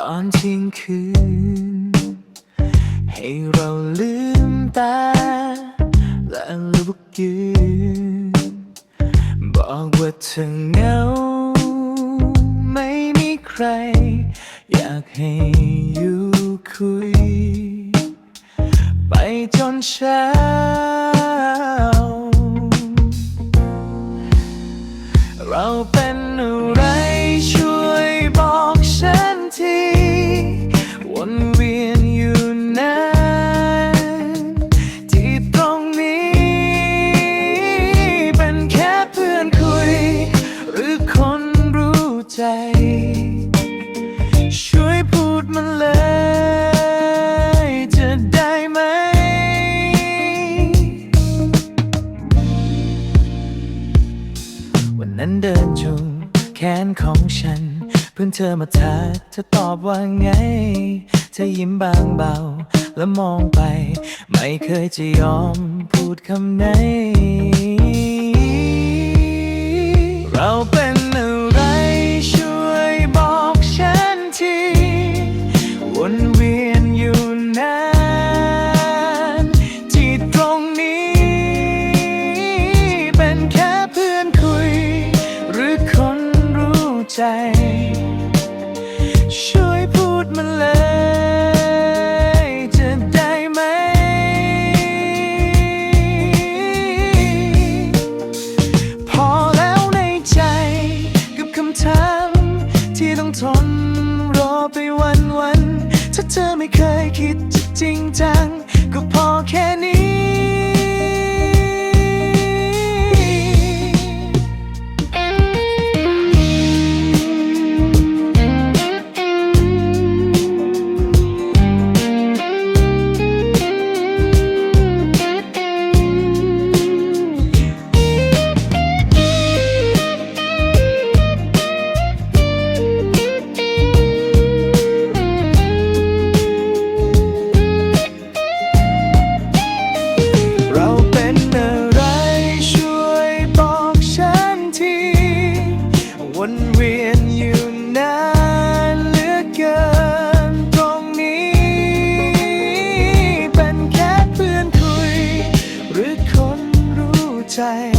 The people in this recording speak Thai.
ตอนเที่ยงคืน ให้เราลืมตา และลุกยืน บอกว่าเธอเหงา ไม่มีใคร อยากให้อยู่คุย ไปจนเช้า เราเป็นอะไร วนเวียนอยู่นานที่ตรงนี้ เป็นแค่เพื่อนคุย หรือคนรู้ใจ ช่วยพูดมาเลย จะได้ไหม วันนั้นเดินจูงแขนของฉัน เพื่อนเธอมาทักเธอตอบว่าไง ธอยิ้มบางเบา แล้วมองไป ไม่เคยจะยอมพูดคำไหน เราเป็นอะไรช่วยบอกฉันทีวนเวียนอยู่นานที่ตรงนี้ เป็นแค่เพื่อนคุย หรือคนรู้ใจ ช่วยพูดมาเลย ฉันที่ต้องทนรอไปวันวันถ้าเธอไม่เคยคิดจริงจัง 晒